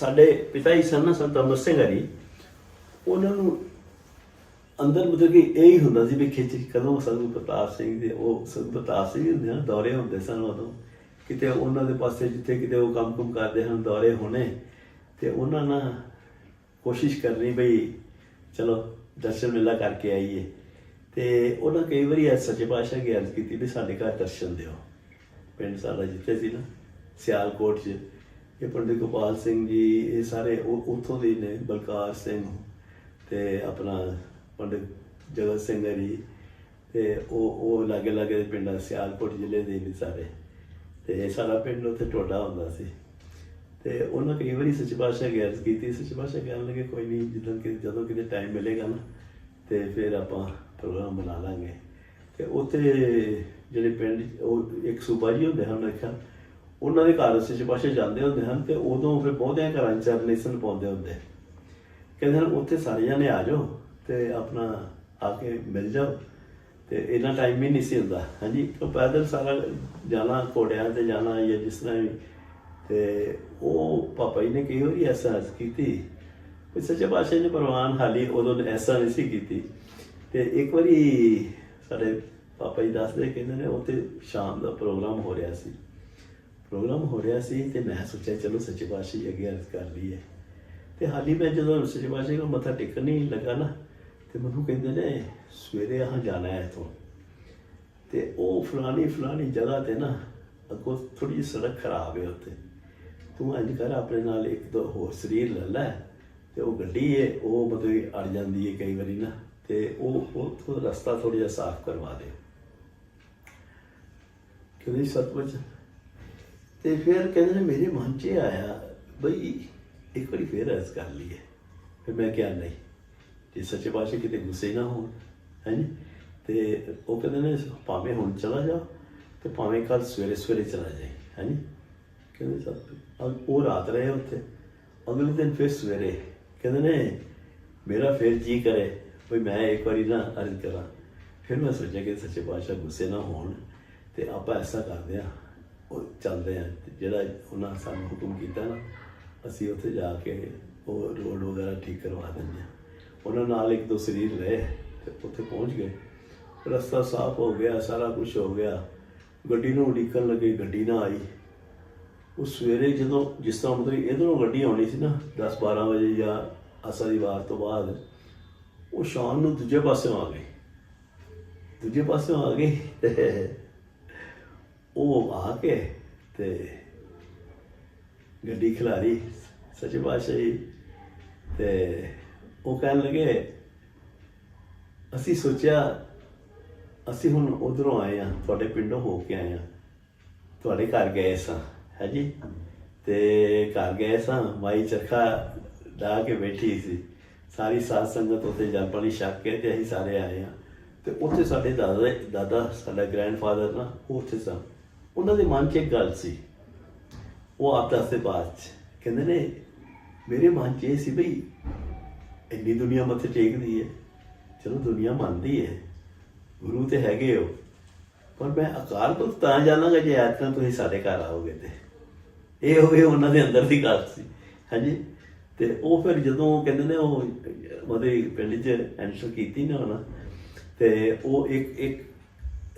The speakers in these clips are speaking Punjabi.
ਸਾਡੇ ਪਿਤਾ ਜੀ ਸਨ ਨਾ, ਸੰਤ ਅਮਰ ਸਿੰਘ ਹਰੀ। ਉਹਨਾਂ ਨੂੰ ਅੰਦਰ ਮਤਲਬ ਕਿ ਇਹ ਹੀ ਹੁੰਦਾ ਸੀ ਵੀ ਖਿੱਚ ਕਦੋਂ ਸੰਤ ਪ੍ਰਤਾਪ ਸਿੰਘ ਦੇ ਉਹ ਸੰਤ ਪ੍ਰਤਾਪ ਸਿੰਘ ਹੁੰਦੇ ਹਨ, ਦੌਰੇ ਹੁੰਦੇ ਸਨ ਉਦੋਂ। ਕਿਤੇ ਉਹਨਾਂ ਦੇ ਪਾਸੇ ਜਿੱਥੇ ਕਿਤੇ ਉਹ ਕੰਮ ਕੁਮ ਕਰਦੇ ਹਨ, ਦੌਰੇ ਹੋਣੇ। ਤੇ ਉਹਨਾਂ ਨਾਲ ਕੋਸ਼ਿਸ਼ ਕਰਨੀ ਬਈ, ਚਲੋ, ਦਰਸ਼ਨ ਮੇਲਾ ਕਰਕੇ ਆਈਏ। ਤੇ ਉਹਨਾਂ ਕਈ ਵਾਰੀ ਐ ਸੱਚੇ ਪਾਤਸ਼ਾਹ ਕੀ ਅਰਜ਼ ਕੀਤੀ ਵੀ ਸਾਡੇ ਘਰ ਦਰਸ਼ਨ ਦਿਓ। ਪਿੰਡ ਸਾਡਾ ਜਿੱਥੇ ਸੀ ਨਾ, ਸਿਆਲਕੋਟ 'ਚ। ਇਹ ਪੰਡਿਤ ਗੋਪਾਲ ਸਿੰਘ ਜੀ, ਇਹ ਸਾਰੇ ਉਹ ਉੱਥੋਂ ਦੇ ਨੇ, ਬਲਕਾਰ ਸਿੰਘ ਤੇ ਆਪਣਾ ਪੰਡਿਤ ਜਗਤ ਸਿੰਘ ਜੀ ਤੇ ਉਹ ਉਹ ਲਾਗੇ ਲਾਗੇ ਦੇ ਪਿੰਡਾਂ, ਸਿਆਲਕੋਟ ਜ਼ਿਲ੍ਹੇ ਦੇ ਨੇ ਸਾਰੇ ਤੇ ਸਾਰਾ ਪਿੰਡ ਉੱਥੇ ਟੋਡਾ ਹੁੰਦਾ ਸੀ ਤੇ ਉਹਨਾਂ ਕਈ ਵਾਰੀ ਸੱਚ ਪਾਤਸ਼ਾਹ ਗਿਆਰਤ ਕੀਤੀ, ਸੱਚ ਪਾਤਸ਼ਾਹ ਕਹਿਣ ਲੱਗੇ ਕੋਈ ਨਹੀਂ ਜਦੋਂ ਕਿ, ਜਦੋਂ ਕਿਤੇ ਟਾਈਮ ਮਿਲੇਗਾ ਨਾ ਤੇ ਫਿਰ ਆਪਾਂ ਪ੍ਰੋਗਰਾਮ ਬਣਾ ਲਾਂਗੇ ਤੇ ਉੱਥੇ ਜਿਹੜੇ ਪਿੰਡ ਉਹ ਇੱਕ ਸੂਬਾ ਜੀ ਹੁੰਦੇ ਹਨ ਦੇਖਿਆ ਉਹਨਾਂ ਦੇ ਘਰ ਸੱਚੇ ਪਾਤਸ਼ਾਹ ਜਾਂਦੇ ਹੁੰਦੇ ਹਨ ਤੇ ਉਦੋਂ ਫਿਰ ਬਹੁਤਿਆਂ ਘਰਾਂ 'ਚ ਚਰਨੇਸਨ ਪਾਉਂਦੇ ਹੁੰਦੇ। ਕਹਿੰਦੇ ਹਨ, ਉੱਥੇ ਸਾਰੇ ਜਣੇ ਆ ਜਾਓ ਤੇ ਆਪਣਾ ਆ ਕੇ ਮਿਲ ਜਾਓ। ਤੇ ਇੰਨਾ ਟਾਈਮ ਹੀ ਨਹੀਂ ਸੀ ਹੁੰਦਾ। ਹਾਂਜੀ, ਉਹ ਪੈਦਲ ਸਾਰਾ ਜਾਣਾ, ਘੋੜਿਆਂ ਤੇ ਜਾਣਾ ਜਾਂ ਜਿਸ ਤਰ੍ਹਾਂ ਵੀ। ਤੇ ਉਹ ਪਾਪਾ ਜੀ ਨੇ ਕਈ ਵਾਰੀ ਐਸਾ ਕੀਤੀ ਕੋਈ ਸੱਚੇ ਪਾਤਸ਼ਾਹ ਨੇ ਪ੍ਰਵਾਨ ਹਾਲੀ ਉਦੋਂ ਐਸਾ ਨਹੀਂ ਸੀ ਕੀਤੀ। ਤੇ ਇੱਕ ਵਾਰੀ ਸਾਡੇ ਪਾਪਾ ਜੀ ਦੱਸਦੇ, ਕਹਿੰਦੇ ਨੇ ਉੱਥੇ ਸ਼ਾਮ ਦਾ ਪ੍ਰੋਗਰਾਮ ਹੋ ਰਿਹਾ ਸੀ। ਪ੍ਰੋਗਰਾਮ ਹੋ ਰਿਹਾ ਸੀ ਤੇ ਮੈਂ ਸੋਚਿਆ ਚਲੋ ਸੱਚੇ ਪਾਤਸ਼ਾਹ ਅੱਗੇ ਅਰਜ਼ ਕਰ ਲਈਏ। ਤੇ ਹਾਲੀ ਮੈਂ ਜਦੋਂ ਸੱਚੇ ਪਾਤਸ਼ਾਹ ਕੋਲ ਮੱਥਾ ਟੇਕਣ ਨਹੀਂ ਲੱਗਾ ਨਾ, ਤੇ ਮੈਨੂੰ ਕਹਿੰਦੇ ਨੇ, ਸਵੇਰੇ ਆਹ ਜਾਣਾ ਹੈ ਇੱਥੋਂ। ਤੇ ਉਹ ਫਲਾਣੀ ਫਲਾਣੀ ਜਗ੍ਹਾ ਤੇ ਨਾ, ਅੱਗੋਂ ਥੋੜੀ ਜਿਹੀ ਸੜਕ ਖਰਾਬ ਹੈ ਉੱਥੇ। ਤੂੰ ਅੱਜ ਕਰ, ਆਪਣੇ ਨਾਲ ਇੱਕ ਦੋ ਹੋਰ ਸਰੀਰ ਲੈ ਲੈ। ਤੇ ਉਹ ਗੱਡੀ ਹੈ ਉਹ ਮਤਲਬ ਅੜ ਜਾਂਦੀ ਹੈ ਕਈ ਵਾਰੀ ਨਾ। ਤੇ ਉਹ ਉਹ ਰਸਤਾ ਥੋੜਾ ਜਿਹਾ ਸਾਫ਼ ਕਰਵਾ ਦੇ। ਕਹਿੰਦੇ ਸਤਵਚ ਤੇ ਫਿਰ ਕਹਿੰਦੇ ਨੇ, ਮੇਰੇ ਮਨ 'ਚ ਇਹ ਆਇਆ ਬਈ, ਇੱਕ ਵਾਰੀ ਫੇਰ ਅਰਜ਼ ਕਰ ਲਈਏ। ਫਿਰ ਮੈਂ ਕਿਹਾ, ਨਹੀਂ, ਜੇ ਸੱਚੇ ਪਾਤਸ਼ਾਹ ਕਿਤੇ ਗੁੱਸੇ ਨਾ ਹੋਣ ਹੈਂਜੀ ਤੇ ਉਹ ਕਹਿੰਦੇ ਨੇ, ਭਾਵੇਂ ਹੁਣ ਚਲਾ ਜਾ ਤੇ ਭਾਵੇਂ ਕੱਲ ਸਵੇਰੇ ਸਵੇਰੇ ਚਲਾ ਜਾਏ ਹੈਂਜੀ ਕਹਿੰਦੇ ਸਭ ਅਗ ਉਹ ਰਾਤ ਰਹੇ ਉੱਥੇ। ਅਗਲੇ ਦਿਨ ਫਿਰ ਸਵੇਰੇ ਕਹਿੰਦੇ ਨੇ, ਮੇਰਾ ਫਿਰ ਜੀ ਕਰੇ ਵੀ ਮੈਂ ਇੱਕ ਵਾਰੀ ਨਾ ਅਰਜ਼ ਕਰਾਂ। ਫਿਰ ਮੈਂ ਸੋਚਿਆ ਕਿ ਸੱਚੇ ਪਾਤਸ਼ਾਹ ਗੁੱਸੇ ਨਾ ਹੋਣ ਤੇ ਆਪਾਂ ਐਸਾ ਕਰਦੇ ਆ ਉਹ ਚੱਲਦੇ ਆ। ਤੇ ਜਿਹੜਾ ਉਹਨਾਂ ਸਾਨੂੰ ਹੁਕਮ ਕੀਤਾ ਨਾ, ਅਸੀਂ ਉੱਥੇ ਜਾ ਕੇ ਉਹ ਰੋਡ ਵਗੈਰਾ ਠੀਕ ਕਰਵਾ ਦਿੰਦੇ ਆ। ਉਹਨਾਂ ਨਾਲ ਇੱਕ ਦੋ ਸਰੀਰ ਰਹੇ ਤੇ ਉੱਥੇ ਪਹੁੰਚ ਗਏ। ਰਸਤਾ ਸਾਫ਼ ਹੋ ਗਿਆ, ਸਾਰਾ ਕੁਝ ਹੋ ਗਿਆ। ਗੱਡੀ ਨੂੰ ਉਡੀਕਣ ਲੱਗੇ, ਗੱਡੀ ਨਾ ਆਈ। ਉਹ ਸਵੇਰੇ ਜਦੋਂ, ਜਿਸ ਤਰ੍ਹਾਂ ਮਤਲਬ ਇਧਰੋਂ ਗੱਡੀ ਆਉਣੀ ਸੀ ਨਾ 10 12 ਵਜੇ ਜਾਂ ਅਸਰ ਦੀ ਵਾਰ ਤੋਂ ਬਾਅਦ, ਉਹ ਸ਼ਾਮ ਨੂੰ ਦੂਜੇ ਪਾਸਿਓਂ ਆ ਗਈ ਦੂਜੇ ਪਾਸਿਓਂ ਆ ਗਈ ਉਹ ਆ ਕੇ ਤੇ ਗੱਡੀ ਖਿਲਾਰੀ ਸੱਚੇ ਪਾਤਸ਼ਾਹ ਜੀ ਤੇ ਉਹ ਕਹਿਣ ਲੱਗੇ, ਅਸੀਂ ਸੋਚਿਆ, ਅਸੀਂ ਹੁਣ ਉਧਰੋਂ ਆਏ ਆ ਤੁਹਾਡੇ ਪਿੰਡੋਂ ਹੋ ਕੇ ਆਏ ਆ ਤੁਹਾਡੇ ਘਰ ਗਏ ਸਾਂ, ਹੈ ਜੀ? ਤੇ ਘਰ ਗਏ ਸਾਂ ਮਾਈ ਚਰਖਾ ਡਾ ਕੇ ਬੈਠੀ ਸੀ। ਸਾਰੀ ਸਾਧ ਸੰਗਤ ਉੱਥੇ ਜਲ ਪਾਣੀ ਛਕ ਕੇ ਤੇ ਅਸੀਂ ਸਾਰੇ ਆਏ ਆ ਤੇ ਉੱਥੇ ਸਾਡੇ ਦਾਦਾ ਦਾਦਾ, ਸਾਡਾ ਗ੍ਰੈਂਡਫਾਦਰ ਨਾ, ਉਹ ਉੱਥੇ ਸਨ ਉਹਨਾਂ ਦੇ ਮਨ 'ਚ ਇੱਕ ਗੱਲ ਸੀ, ਉਹ ਆਪ ਦੱਸਦੇ ਬਾਅਦ 'ਚ, ਕਹਿੰਦੇ ਨੇ, ਮੇਰੇ ਮਨ 'ਚ ਇਹ ਸੀ ਬਈ, ਇੰਨੀ ਦੁਨੀਆ ਮੱਥੇ ਟੇਕਦੀ ਹੈ ਚਲੋ ਦੁਨੀਆ ਮੰਨਦੀ ਹੈ ਗੁਰੂ ਤੇ ਹੈਗੇ ਹੋ, ਪਰ ਮੈਂ ਅਕਾਲ ਪੁਰਖ ਤਾਂ ਜਾਣਾਂਗਾ ਜੇ ਆਤਮਾ ਤੁਸੀਂ ਸਾਡੇ ਘਰ ਆਓਗੇ ਤੇ। ਇਹ ਹੋਵੇ ਉਹਨਾਂ ਦੇ ਅੰਦਰ ਦੀ ਗੱਲ ਸੀ, ਹਾਂਜੀ? ਤੇ ਉਹ ਫਿਰ ਜਦੋਂ ਕਹਿੰਦੇ ਨੇ ਉਹ ਉਹਦੇ ਪਿੰਡ 'ਚ ਐਂਟਰ ਕੀਤੀ ਨਾ ਉਹਨਾਂ, ਤੇ ਉਹ ਇੱਕ ਇੱਕ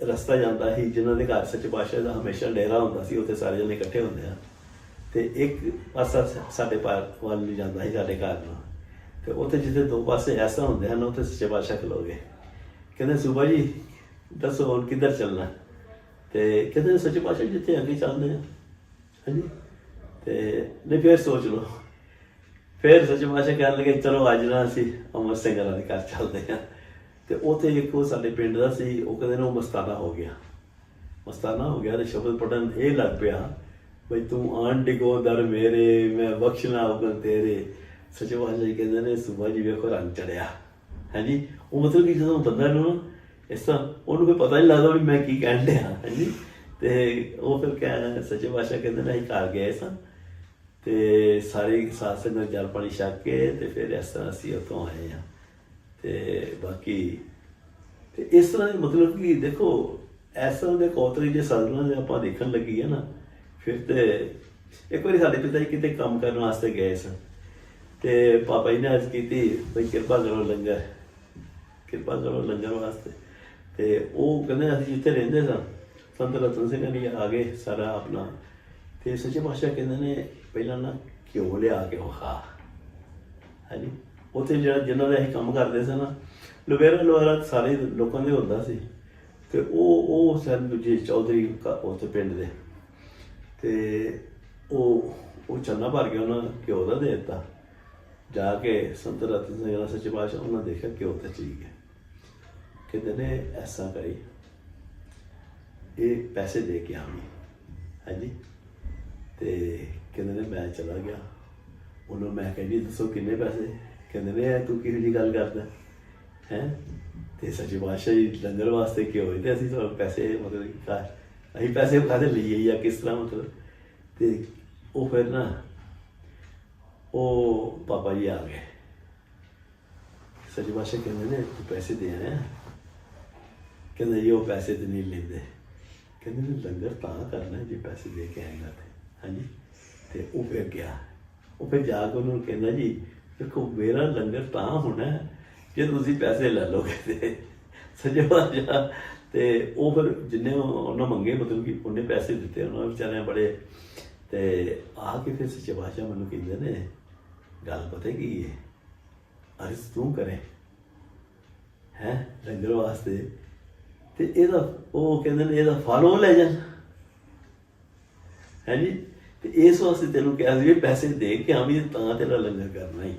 ਰਸਤਾ ਜਾਂਦਾ ਸੀ, ਜਿਨ੍ਹਾਂ ਦੇ ਘਰ ਸੱਚ ਪਾਤਸ਼ਾਹ ਦਾ ਹਮੇਸ਼ਾ ਡੇਰਾ ਹੁੰਦਾ ਸੀ, ਉੱਥੇ ਸਾਰੇ ਜਣੇ ਇਕੱਠੇ ਹੁੰਦੇ ਆ। ਤੇ ਇੱਕ ਪਾਸਾ ਸਾਡੇ ਪਾਰ ਵੱਲ ਨੂੰ ਜਾਂਦਾ ਸੀ ਸਾਡੇ ਘਰ ਨੂੰ। ਤੇ ਉੱਥੇ ਜਿੱਥੇ ਦੋ ਪਾਸੇ ਐਸਾ ਹੁੰਦੇ ਹਨ, ਉੱਥੇ ਸੱਚੇ ਪਾਤਸ਼ਾਹ ਖਲੋਗੇ। ਕਹਿੰਦੇ, ਸੂਬਾ ਜੀ, ਦੱਸੋ ਹੁਣ ਕਿੱਧਰ ਚੱਲਣਾ? ਤੇ ਕਹਿੰਦੇ, ਸੱਚੇ ਪਾਤਸ਼ਾਹ ਜਿੱਥੇ ਅੱਗੇ ਚੱਲਦੇ ਆ। ਹਾਂਜੀ। ਤੇ ਨਹੀਂ, ਫਿਰ ਸੋਚ ਲਓ। ਫਿਰ ਸੱਚੇ ਪਾਤਸ਼ਾਹ ਕਹਿਣ ਲੱਗੇ, ਚਲੋ ਅੱਜ ਨਾ ਅਸੀਂ ਅਮਰ ਸਿੰਘ ਹਰਾਂ ਦੇ ਘਰ ਚੱਲਦੇ ਆ। ਤੇ ਉੱਥੇ ਇੱਕ ਉਹ ਸਾਡੇ ਪਿੰਡ ਦਾ ਸੀ, ਉਹ ਕਹਿੰਦੇ ਨੇ ਉਹ ਮਸਤਾਨਾ ਹੋ ਗਿਆ। ਮਸਤਾਨਾ ਹੋ ਗਿਆ ਤੇ ਸ਼ਬਦ ਪੜਨ ਇਹ ਲੱਗ ਪਿਆ, ਬਈ ਤੂੰ ਆਣ ਡਿਗੋ ਦਰ ਮੇਰੇ, ਮੈਂ ਬਖਸ਼ਣਾ ਹੁਕਮ ਤੇਰੇ। ਸੱਚੇ ਪਾਤਸ਼ਾਹ ਜੀ ਕਹਿੰਦੇ ਨੇ, ਸੁਬਾ ਜੀ ਵੇਖੋ ਰੰਗ ਚੜਿਆ। ਹਾਂਜੀ ਉਹ ਮਤਲਬ ਕਿ ਜਦੋਂ ਬੰਦਾ ਨੂੰ ਇਸ ਤਰ੍ਹਾਂ ਉਹਨੂੰ ਕੋਈ ਪਤਾ ਨਹੀਂ ਲੱਗਦਾ ਵੀ ਮੈਂ ਕੀ ਕਹਿਣ ਡਿਆ ਹਾਂਜੀ ਤੇ ਉਹ ਫਿਰ ਕਹਿ ਸੱਚੇ ਪਾਤਸ਼ਾਹ ਕਹਿੰਦੇ ਨੇ, ਅਸੀਂ ਘਰ ਗਏ ਸਾਂ। ਤੇ ਸਾਰੇ ਸਾਧ ਸੰਗਤ ਜਲ ਪਾਣੀ ਛਕ ਕੇ ਤੇ ਫਿਰ ਇਸ ਤਰ੍ਹਾਂ ਅਸੀਂ ਉੱਥੋਂ ਆਏ ਆ ਤੇ ਬਾਕੀ ਤੇ ਇਸ ਤਰ੍ਹਾਂ ਦੇ ਮਤਲਬ ਕਿ ਦੇਖੋ, ਇਸ ਤਰ੍ਹਾਂ ਦੇ ਕੋਤਰੀ ਜੇ ਸਾਧਨਾਂ ਦੇ ਆਪਾਂ ਦੇਖਣ ਲੱਗੀ ਹੈ ਨਾ, ਫਿਰ ਤੇ ਇੱਕ ਵਾਰੀ ਸਾਡੇ ਪਿਤਾ ਜੀ ਕਿਤੇ ਕੰਮ ਕਰਨ ਵਾਸਤੇ ਗਏ ਸਨ। ਤੇ ਪਾਪਾ ਜੀ ਨੇ ਅਰਜ਼ ਕੀਤੀ ਬਈ ਕਿਰਪਾ ਕਰੋ ਲੰਗਰ, ਕਿਰਪਾ ਕਰੋ ਲੰਗਰ ਵਾਸਤੇ। ਤੇ ਉਹ ਕਹਿੰਦੇ ਅਸੀਂ ਜਿੱਥੇ ਰਹਿੰਦੇ ਸਾਂ, ਸੰਤ ਰਤਨ ਸਿੰਘ ਜੀ ਆ ਗਏ ਸਾਰਾ ਆਪਣਾ। ਤੇ ਸੱਚੇ ਪਾਤਸ਼ਾਹ ਕਹਿੰਦੇ ਨੇ, ਪਹਿਲਾਂ ਨਾ ਘਿਓ ਲਿਆ ਕੇ ਖਾ ਹਾਂਜੀ। ਉੱਥੇ ਜਿਹੜਾ ਜਿਨ੍ਹਾਂ ਦਾ ਅਸੀਂ ਕੰਮ ਕਰਦੇ ਸੀ ਨਾ ਲੁਬੇਰਾ ਲੋਹਾਰਾ ਸਾਰੇ ਲੋਕਾਂ ਦੇ ਹੁੰਦਾ ਸੀ। ਤੇ ਉਹ ਉਹ ਸਨ ਦੂਜੇ ਚੌਧਰੀ ਉੱਥੇ ਪਿੰਡ ਦੇ। ਤੇ ਉਹ ਉਹ ਚੰਨਾ ਭਰ ਕੇ ਉਹਨਾਂ ਘਿਓ ਦਾ ਦੇ ਦਿੱਤਾ। ਜਾ ਕੇ ਸੰਤ ਰਤਨ ਸਿੰਘ ਦਾ ਸੱਚੇ ਪਾਤਸ਼ਾਹ, ਉਹਨਾਂ ਦੇਖਿਆ ਘਿਓ ਤੇ ਚੀਜ਼ ਹੈ ਕਹਿੰਦੇ ਨੇ, ਐਸਾ ਕਰੀ। ਇਹ ਪੈਸੇ ਦੇ ਕੇ ਆਵੀਂ। ਹਾਂਜੀ? ਤੇ ਕਹਿੰਦੇ ਨੇ, ਮੈਂ ਚਲਾ ਗਿਆ। ਉਹਨੂੰ ਮੈਂ ਕਹਿੰਦੀ, ਦੱਸੋ ਕਿੰਨੇ ਪੈਸੇ? ਕਹਿੰਦੇ ਨੇ ਇਹ ਤੂੰ ਕਿਹੋ ਜਿਹੀ ਗੱਲ ਕਰਦਾ ਹੈ? ਤੇ ਸੱਚੇ ਪਾਤਸ਼ਾਹ ਜੀ ਲੰਗਰ ਵਾਸਤੇ ਕਿਉਂ ਹੋਏ ਤੇ ਅਸੀਂ ਤੁਹਾਨੂੰ ਪੈਸੇ ਮਤਲਬ ਕਿ ਅਸੀਂ ਪੈਸੇ ਕਾਹਦੇ ਲਈਏ ਜਾਂ ਕਿਸ ਤਰ੍ਹਾਂ ਮਤਲਬ। ਤੇ ਉਹ ਫਿਰ ਨਾ, ਉਹ ਪਾਪਾ ਜੀ ਆ ਗਏ। ਸੱਚੇ ਪਾਤਸ਼ਾਹ ਕਹਿੰਦੇ ਨੇ, ਤੂੰ ਪੈਸੇ ਦੇ ਆਇਆ। ਕਹਿੰਦਾ ਜੀ ਉਹ ਪੈਸੇ ਤੇ ਨਹੀਂ ਲੈਂਦੇ। ਕਹਿੰਦੇ ਨੇ ਲੰਗਰ ਤਾਂ ਕਰਨਾ ਜੇ ਪੈਸੇ ਦੇ ਕੇ ਆਏਗਾ ਤੇ। ਹਾਂਜੀ? ਤੇ ਉਹ ਫਿਰ ਗਿਆ। ਉਹ ਫਿਰ ਜਾ ਕੇ ਉਹਨੂੰ ਕਹਿੰਦਾ ਜੀ ਦੇਖੋ ਮੇਰਾ ਲੰਗਰ ਤਾਂ ਹੋਣਾ ਜੇ ਤੁਸੀਂ ਪੈਸੇ ਲੈ ਲਓਗੇ ਤੇ ਸੱਜੇ ਬਾਜਾ ਤੇ ਉਹ ਫਿਰ ਜਿੰਨੇ ਉਹਨਾਂ ਮੰਗੇ, ਮਤਲਬ ਕਿ ਉਹਨੇ ਪੈਸੇ ਦਿੱਤੇ, ਉਹਨਾਂ ਵਿਚਾਰਿਆਂ ਬੜੇ। ਤੇ ਆ ਕੇ ਫਿਰ ਸੱਚੇ ਬਾਜਾ ਮੈਨੂੰ ਕਹਿੰਦੇ ਨੇ, ਗੱਲ ਪਤਾ ਕੀ ਹੈ ਅਰਜ਼ ਤੂੰ ਕਰੇ, ਹੈ, ਲੰਗਰ ਵਾਸਤੇ। ਤੇ ਇਹਦਾ, ਉਹ ਕਹਿੰਦੇ ਨੇ, ਇਹਦਾ ਫਲ ਲੈ ਜਾਣ ਹੈ ਜੀ? ਤੇ ਇਸ ਵਾਸਤੇ ਤੈਨੂੰ ਕਿਹਾ ਸੀ ਵੀ ਪੈਸੇ ਦੇ ਕੇ ਆਵੀਂ, ਤਾਂ ਤੇਰਾ ਲੰਗਰ ਕਰਨਾ ਹੀ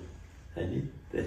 ਹੈ ਜੀ ਤੇ